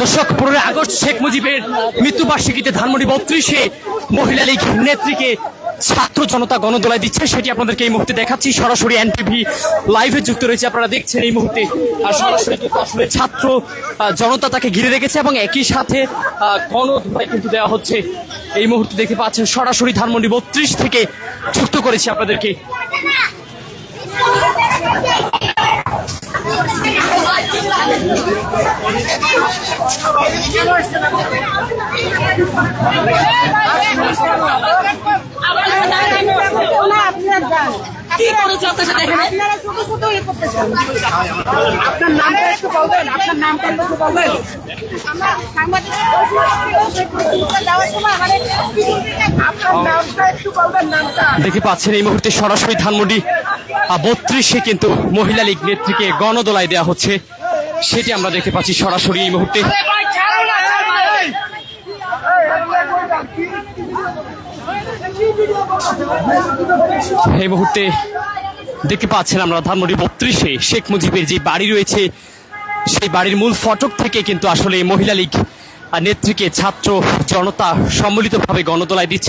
দর্শক পনেরোই আগস্ট শেখ মুজিবের মৃত্যুবার্ষিকীতে ধানমন্ডি বত্রিশে মহিলা লীগ নেত্রীকে ছাত্র জনতা গণদোলায় দিচ্ছে, সেটি আপনাদেরকে এই মুহূর্তে দেখাচ্ছি। সরাসরি এনটিভি লাইভে যুক্ত রয়েছে, আপনারা দেখছেন এই মুহূর্তে আর সরাসরি আসলে ছাত্র জনতা তাকে ঘিরে রেখেছে এবং একই সাথে গণদোলায় কিন্তু দেওয়া হচ্ছে। এই মুহূর্তে দেখতে পাচ্ছেন সরাসরি ধানমন্ডি বত্রিশ থেকে যুক্ত করেছি আপনাদেরকে। আপনার নামটা একটু বলবেন আপনার নামটা একটু বলবেন পাচ্ছেন এই মুহূর্তে সরাসরি ধানমন্ডি। বত্রিশে কিন্তু মহিলা লীগ নেত্রীকে গণদোলায় দেওয়া হচ্ছে। সেটি আমরা দেখতে পাচ্ছি সরাসরি এই মুহূর্তে। এই মুহূর্তে দেখতে পাচ্ছেন আমরা ধানমন্ডি বত্রিশে শেখ মুজিবের যে বাড়ি রয়েছে সেই বাড়ির মূল ফটক থেকে কিন্তু আসলে মহিলা লীগ নেত্রীকে ছাত্র জনতা সম্মিলিতভাবে গণদোলায় দিচ্ছে।